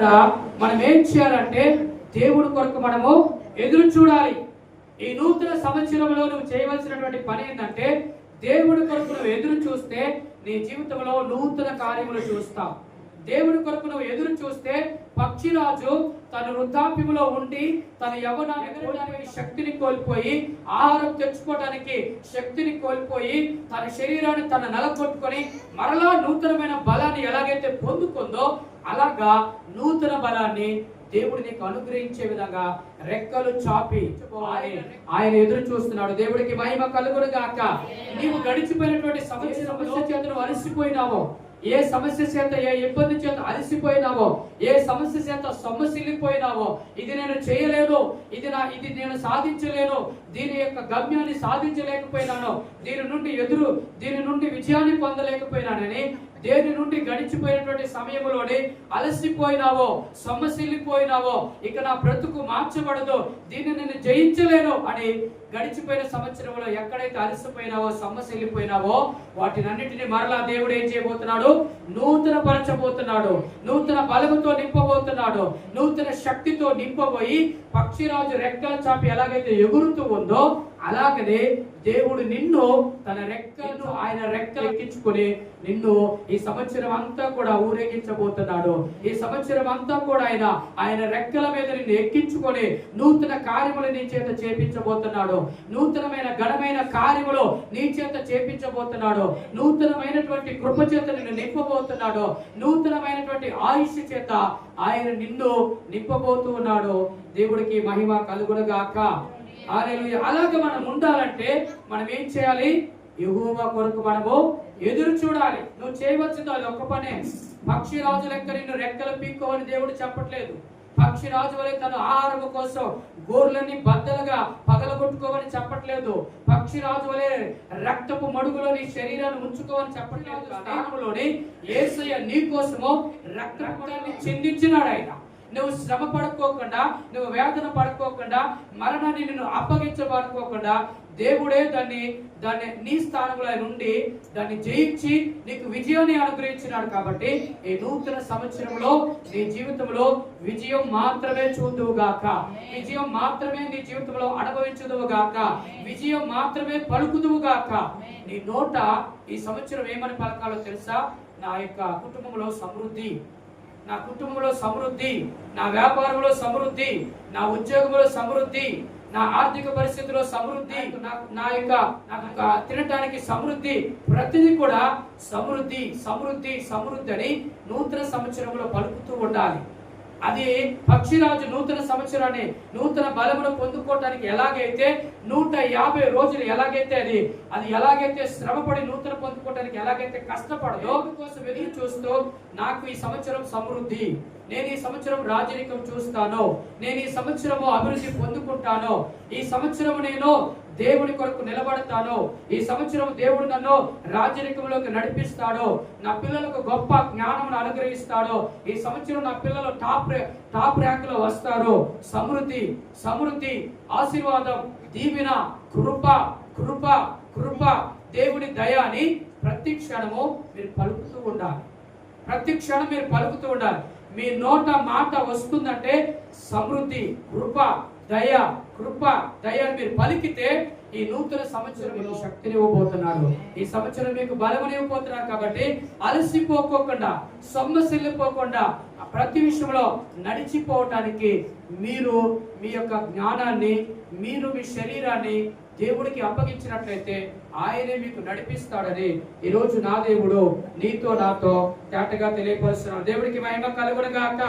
మనం ఏం చేయాలంటే దేవుడి కొరకు మనము ఎదురు చూడాలి. ఈ నూతన సంవత్సరంలో నువ్వు చేయవలసినటువంటి పని ఏంటంటే దేవుడి కొరకు నువ్వు ఎదురు చూస్తే నీ జీవితంలో నూతన కార్యములు చూస్తావు. దేవుడి కొరకు నువ్వు ఎదురు చూస్తే పక్షిరాజు తన వృద్ధాప్యములో ఉండి తన యవ్వనాన్ని ఎగరడానికి శక్తిని కోల్పోయి ఆహారం తెచ్చుకోవడానికి శక్తిని కోల్పోయి తన శరీరాన్ని తన నలగొట్టుకొని మరలా నూతనమైన బలాన్ని ఎలాగైతే పొందుకుందో అలాగా నూతన బలాన్ని దేవుడు నీకు అనుగ్రహించే విధంగా రెక్కలు చాపి ఆయన ఆయన ఎదురు చూస్తున్నాడు. దేవుడికి మహిమ కలుగుడు గాక. నీవు గడిచిపోయినటువంటి సమస్య సమస్య చేతులు అలసిపోయినావో. ఏ సమస్య చేత ఏ ఇబ్బంది చేత అలసిపోయినావో ఏ సమస్య చేత సొమ్మసిల్లిపోయినావో ఇది నేను చేయలేను ఇది నా ఇది నేను సాధించలేను దీని యొక్క గమ్యాన్ని సాధించలేకపోయినాను దీని నుండి ఎదురు దీని నుండి విజయాన్ని పొందలేకపోయినానని దేని నుండి గడిచిపోయినటువంటి సమయంలోనే అలసిపోయినావో సొమ్మసిల్లిపోయినావో ఇక నా బ్రతుకు మార్చబడదు దీన్ని నేను జయించలేను అని గడిచిపోయిన సంవత్సరంలో ఎక్కడైతే అలసిపోయినావో సొమ్మసిల్లిపోయినావో వాటినన్నిటిని మరలా దేవుడు ఏం చేయబోతున్నాడు? నూతన పరచబోతున్నాడు నూతన బలముతో నింపబోతున్నాడు. నూతన శక్తితో నింపబోయి పక్షిరాజు రెక్కల చాపి ఎలాగైతే ఎగురుతూ ఉందో అలాగనే దేవుడు నిన్ను తన రెక్కలను ఆయన రెక్కలు ఎక్కించుకొని నిన్ను ఈ సంవత్సరం అంతా కూడా ఊరేగించబోతున్నాడు. ఈ సంవత్సరం అంతా కూడా ఆయన ఆయన రెక్కల మీద నిన్ను ఎక్కించుకొని నూతన కార్యములు నీ చేత చేపించబోతున్నాడు. నూతనమైన ఘనమైన కార్యములు నీ చేత చేపించబోతున్నాడు. నూతనమైనటువంటి కృప చేత నిన్ను నింపబోతున్నాడు. నూతనమైనటువంటి ఆయుష్ చేత ఆయన నిన్ను నింపబోతూ ఉన్నాడు. దేవుడికి మహిమ కలుగునగాక. హల్లెలూయా. అలాగే మనం ఉండాలంటే మనం ఏం చేయాలి? ఎగువ కొరకు మనము ఎదురు చూడాలి. నువ్వు చేయవలసింది అది ఒక్క పనే. పక్షి రాజు లెక్క నిన్ను రెక్కలు పీక్కోవని దేవుడు చెప్పట్లేదు. పక్షి రాజు వలె తన ఆహారం కోసం గోర్లన్నీ బద్దలుగా పగలగొట్టుకోవని చెప్పట్లేదు. పక్షి రాజు వలె రక్తపు మడుగులో నీ శరీరాన్ని ఉంచుకోవని చెప్పట్లేదు. స్థానంలోని ఏసయ్య నీ కోసము రక్తాన్ని చిందించినాడు ఆయన. నువ్వు శ్రమ పడుకోకుండా నువ్వు వేదన పడుకోకుండా మరణాన్ని నిన్ను అప్పగించబడుకోకుండా దేవుడే దాన్ని దాన్ని నీ స్థానంలో నుండి ఉండి దాన్ని జయించి నీకు విజయాన్ని అనుగ్రహించినాడు కాబట్టి ఈ నూతన సంవత్సరంలో నీ జీవితంలో విజయం మాత్రమే చూదువు గాక విజయం మాత్రమే నీ జీవితంలో అనుభవించుదువు గాక విజయం మాత్రమే పలుకుదువు గాక నీ నోట ఈ సంవత్సరం ఏమని పలకాలో తెలుసా? నా యొక్క కుటుంబంలో సమృద్ధి. నా కుటుంబంలో సమృద్ధి నా వ్యాపారంలో సమృద్ధి నా ఉద్యోగంలో సమృద్ధి నా ఆర్థిక పరిస్థితిలో సమృద్ధి నా- నా యొక్క నాకు తినటానికి సమృద్ధి ప్రతిదీ కూడా సమృద్ధి సమృద్ధి సమృద్ధి అని నూతన సంవత్సరంలో పలుకుతూ ఉండాలి. అది పక్షిరాజు నూతన సంవత్సరాన్ని నూతన బలమును పొందుకోవటానికి ఎలాగైతే నూట యాభై రోజులు ఎలాగైతే అది అది ఎలాగైతే శ్రమపడి నూతన పొందుకోవటానికి ఎలాగైతే కష్టపడదో కోసం ఎదురు చూస్తూ నాకు ఈ సంవత్సరం సమృద్ధి. నేను ఈ సంవత్సరం రాజరికం చూస్తాను. నేను ఈ సంవత్సరము అభివృద్ధి పొందుకుంటాను. ఈ సంవత్సరం నేను దేవుని కొరకు నిలబడతాను ఈ సంవత్సరం దేవుడు నన్ను రాజరికంలోకి నడిపిస్తాడు నా పిల్లలకు గొప్ప జ్ఞానం అనుగ్రహిస్తాడు ఈ సంవత్సరం నా పిల్లలు టాప్ టాప్ ర్యాంక్లో వస్తారు సమృద్ధి సమృద్ధి ఆశీర్వాదం దీవెన కృప కృప కృప దేవుని దయాని ప్రతి క్షణము మీరు పలుకుతూ ఉండాలి. ప్రతి క్షణం మీరు పలుకుతూ ఉండాలి. మీ నోట మాట వస్తుందంటే సమృద్ధి కృప దయ కృప దయ అని మీరు పలికితే ఈ నూతన సంవత్సరం మీకు శక్తిని ఇవ్వబోతున్నాడు. ఈ సంవత్సరం మీకు బలమని ఇవ్వబోతున్నాడు కాబట్టి అలసిపోకోకుండా సొమ్మసిల్లిపోకుండా ప్రతి విషయంలో నడిచిపోవటానికి మీరు మీ యొక్క జ్ఞానాన్ని మీరు మీ శరీరాన్ని దేవుడికి అప్పగించినట్లయితే ఆయనే మీకు నడిపిస్తాడని ఈరోజు నా దేవుడు నీతో నాతో తేటగా తెలియపరుస్తున్నాడు. దేవుడికి మహిమ కలుగునగాక.